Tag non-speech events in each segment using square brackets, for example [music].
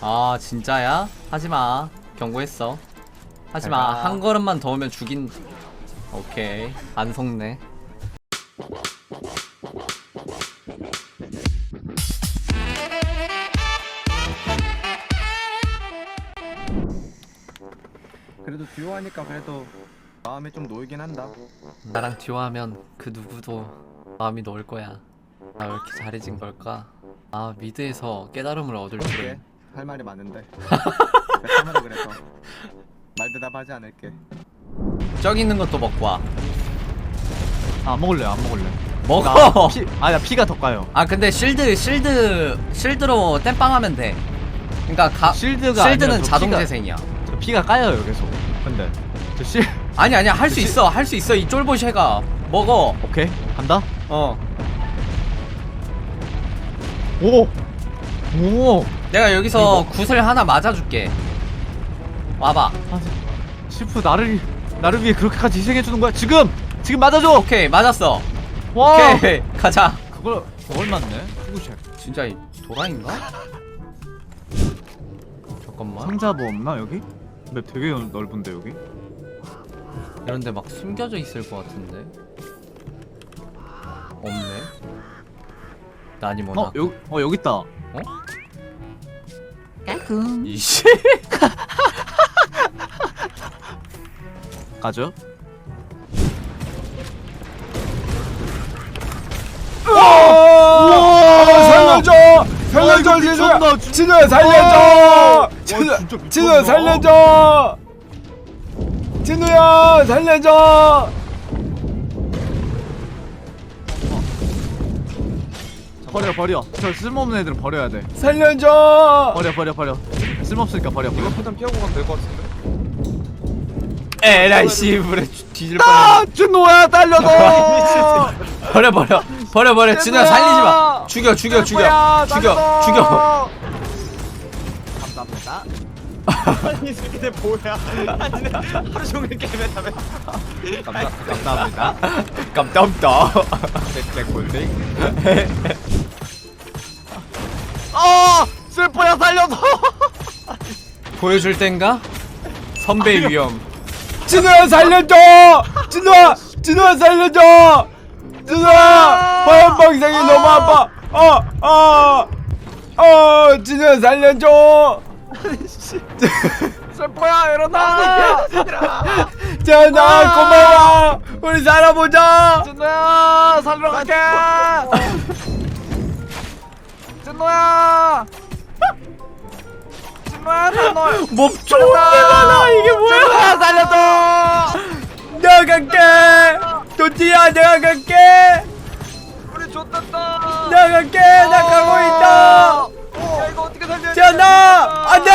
아 진짜야? 하지마. 경고했어. 하지마. 한 걸음만 더 오면 죽인. 오케이. 안 속네. 그래도 듀오 하니까 그래도 마음이 좀 놓이긴 한다. 나랑 듀오하면 그 누구도 마음이 놓을 거야 나왜 이렇게 잘해진 걸까? 아 미드에서 깨달음을 얻을 그렇게 줄은. 할 말이 많은데. [laughs] 내가 카메라 그래서 말 대답하지 않을게. 저기 있는 것도 먹고 와. 아, 안 먹을래 안 먹을래. 먹어! 나 피, 아나 피가 더 까요. 아 근데 실드 실드 실드로 땜빵하면 돼. 그니까 가 실드가 실드는 아니라 저 자동 피가- 재생이야. 저 피가 까요 계속. 근데 저 실 아니 아니야. 할 수 실- 있어. 할 수 있어. 이 쫄보쉐가. 먹어. 오케이. 간다? 어 오! 오! 내가 여기서 굿을 하나 맞아줄게 와봐 아, 실프 나를 나를 위해 그렇게까지 희생해 주는 거야 지금! 지금 맞아줘! 오케이 맞았어 와! 오케이 [laughs] 가자 그걸 그걸 맞네 후구샷 진짜 이 도라인가? 잠깐만 상자 뭐 없나 여기? 맵 되게 넓- 넓은데 여기? 이런데 막 숨겨져 있을 것 같은데 없네 나니 뭐나 어 여기 어 여기 있다 이씨 [laughs] 가죠 살려줘! 살려줘, 진우야! 진우야, 살려줘! 진우, 진짜 살려줘! 진우야, 살려줘! 버려 버려. 저 쓸모없는 애들은 버려야 돼. 살려줘! 버려 버려 버려. 쓸모없으니까 버려 버려. 포탄 피하고 가면 될 것 같은데. 에라이 씨부레 뒤질 아! 뻔했네. 준호야 딸려줘 버려 버려. 버려 버려. 진우야 살리지 마. 죽여 죽여 죽여. 죽여 죽여. 감사합니다. [laughs] 아니 이 새끼들 뭐야? 아니 내가 하루 종일 게임했다며. 감사, 감사합니다. 깜깜다 백골딩 [laughs] 아 슬퍼야 살려줘 [laughs] 보여줄 땐가? 선배 위험 진우야, 살려줘! 진우야! 진우야, 살려줘! 진우야! 화염방사기 너무 아파! 어, 어! 어, 진우야, 살려줘! [laughs] 슬퍼야 일어나 전화 [laughs] 고마워! 우리 살아보자! 준호야 살려 갈게 준호야 준호야 준호 게 많아 이게 뭐야 준호야 살려줘 내가 갈게! 도티야, 내가 갈게! 우리 좆됐다 내가 갈게! 나 가고 있다! 야 이거 어떻게 살려 전화! 안 돼!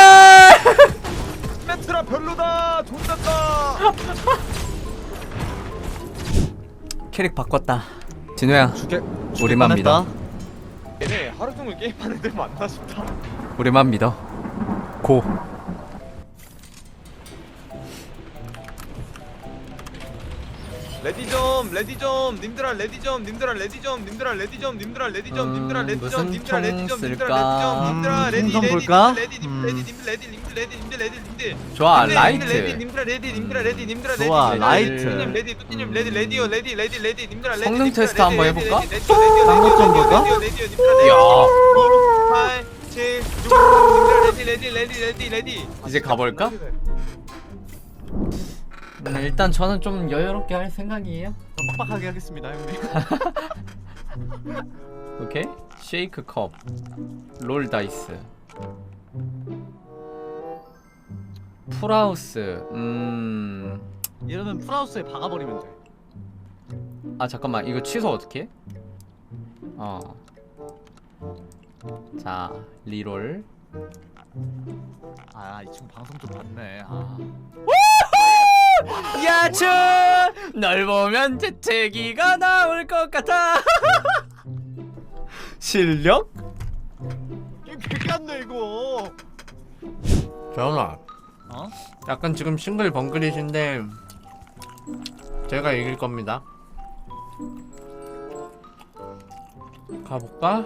메트라 별로다 좆됐다 캐릭 바꿨다 진우야 죽게. 우리만 믿어 얘네 하루 종일 게임하는 애들 맞나 싶다. 우리만 믿어 고 레디 좀, 레디 좀, 님들아 레디 좀, 님들아 레디 좀, 님들아 레디 좀, 님들아 레디 좀, 님들아 음, 레디 무슨 좀, 님들아 레디 좀, 총 님들아 쓸까? 레디 좀, 님들아 레디 음, 총 레디 볼까? 레디 님들 음. 레디 님들 레디 님들 레디 님들 레디 님들 좋아 님들, 라이트 님들 레디 님들아 레디 님들아 레디 님들아 레디 좋아, 님들아 라이트. 레디 님 레디 뚜띠님 레디 레디오 레디 레디 레디 님들아 레디 성능 님들아 테스트 레디, 한번 레디, 해볼까? 레디, 레디오, 레디오, 방금 레디오, 좀 볼까? 레디오, 레디오, 님들아 레디 야. 5 8 7 6 님들아 레디 레디 레디 레디 레디 이제 가볼까? 음, 일단 저는 좀 여유롭게 할 생각이에요. 빡빡하게 하겠습니다 형님. [laughs] 오케이. 쉐이크 컵 롤 다이스. 풀하우스. 음... 이러면 풀하우스에 박아버리면 돼. 아 잠깐만. 이거 취소 어떻게? 어. 자 리롤. 아, 이 친구 방송 좀 봤네. 아. 야채 널 보면 재채기가 나올 것 같아 [laughs] 실력? 개같네 이거. 전화 어? 약간 지금 싱글벙글이신데 제가 이길 겁니다 가볼까?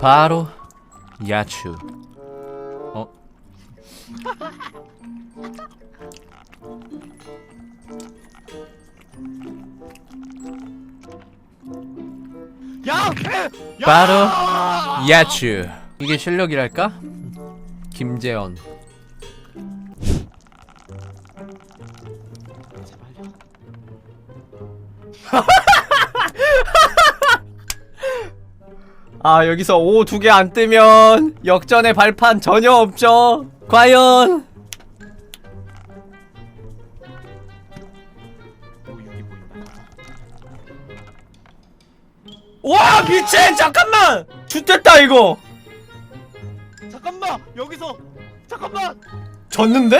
바로 야추. 야! 바로 야추. 이게 실력이랄까? 김재현. [laughs] 아 여기서 O 두개 안 뜨면 역전의 발판 전혀 없죠. 과연 와 미친 잠깐만 죽됐다 이거 잠깐만! 여기서! 잠깐만! 졌는데?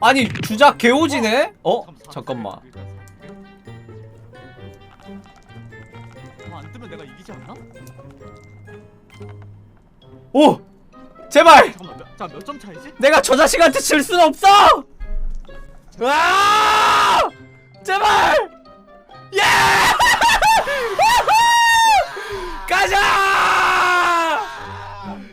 아니 주작 개오지네? 어? 잠깐만 안 뜨면 내가 이기지 않나? 오! 제발! 잠깐만, 몇, 자, 몇 점 차이지? 내가 저 자식한테 질 순 없어! 아! 제발! 예! [laughs] 가자!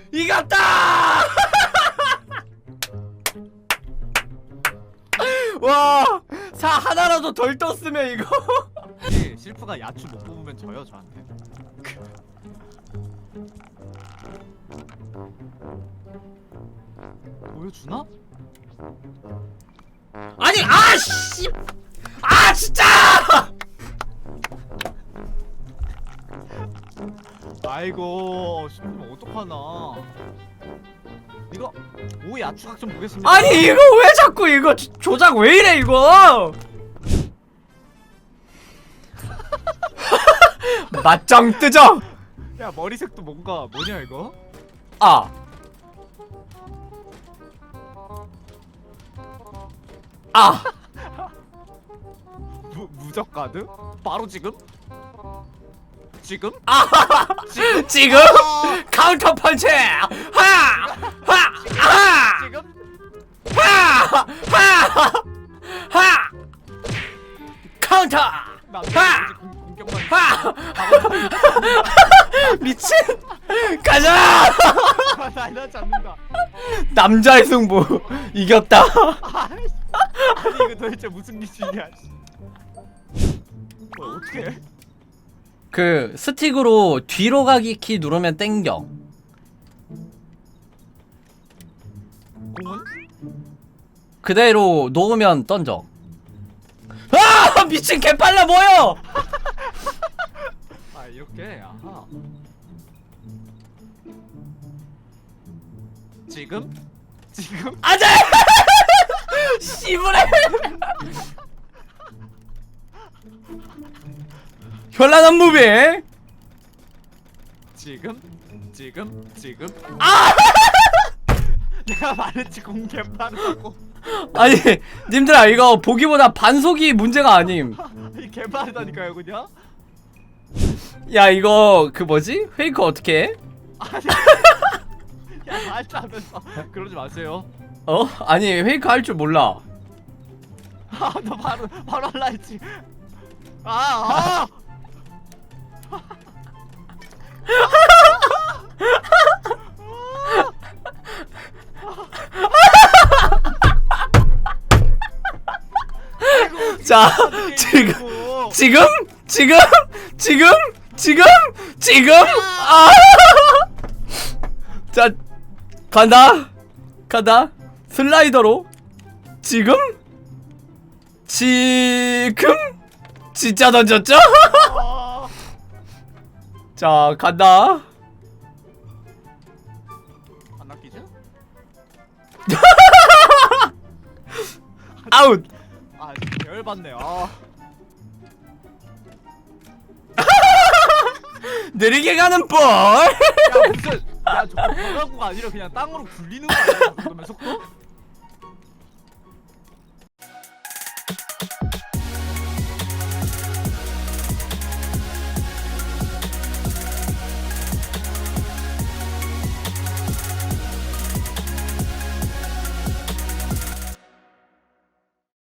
이겼다! [laughs] 와! 사 하나라도 덜 떴으면 이거. [laughs] 실프가 야추 못 뽑으면 져요, 저한테. 보여주나? 아니, 아, 씨! 아, 진짜! 아이고, 실프면 어떡하나. 이거, 오 야추각 좀 보겠습니다. 아니, 이거 왜 자꾸 이거 조- 조작 왜 이래, 이거? [laughs] 맞짱 뜨죠? 야, 머리색도 뭔가, 뭐냐, 이거? 아. 아. 무, 무적 카드? 바로 지금? 지금? [laughs] 지금 카운터 펀치. 하! 하! 하! 지금? 하! 하! 하! 카운터. 하! 공격만 하! 미친. [laughs] 가자. 잡는다. 남자의 승부 이겼다. 아니 이거 도대체 무슨 기준이야? 뭐 어떻게? 해? 그 스틱으로 뒤로 가기 키 누르면 땡겨. 공은? 그대로 놓으면 던져. 아 [laughs] 미친 개 빨라 보여. [laughs] 아 이렇게 아하. 지금? 지금? 안돼. [laughs] 씨부레. 현란한 무비. 지금? 지금? 지금? 아! [laughs] 내가 말했지 공개 빠르다고. 아니 님들아 이거 보기보다 반속이 문제가 아님. [laughs] 이 개빠르다니까요 그냥. 야 이거 그 뭐지? 페이크 어떻게 해? 아니. [laughs] 야 말하면서 그러지 마세요. 어? 아니 페이크 할 줄 몰라. 아나 바로 바로 할라 했지. 아 아. 자 지금 지금 지금 지금 지금 지금 아! 자 간다 간다 슬라이더로 지금 지금 진짜 던졌죠? 아. [laughs] 자 간다 안 낚이지? [laughs] 아웃 아 열받네 아 [laughs] 느리게 가는 볼 야 무슨 야 저거 벼가구가 아니라 그냥 땅으로 굴리는 거 아니야 그 속도?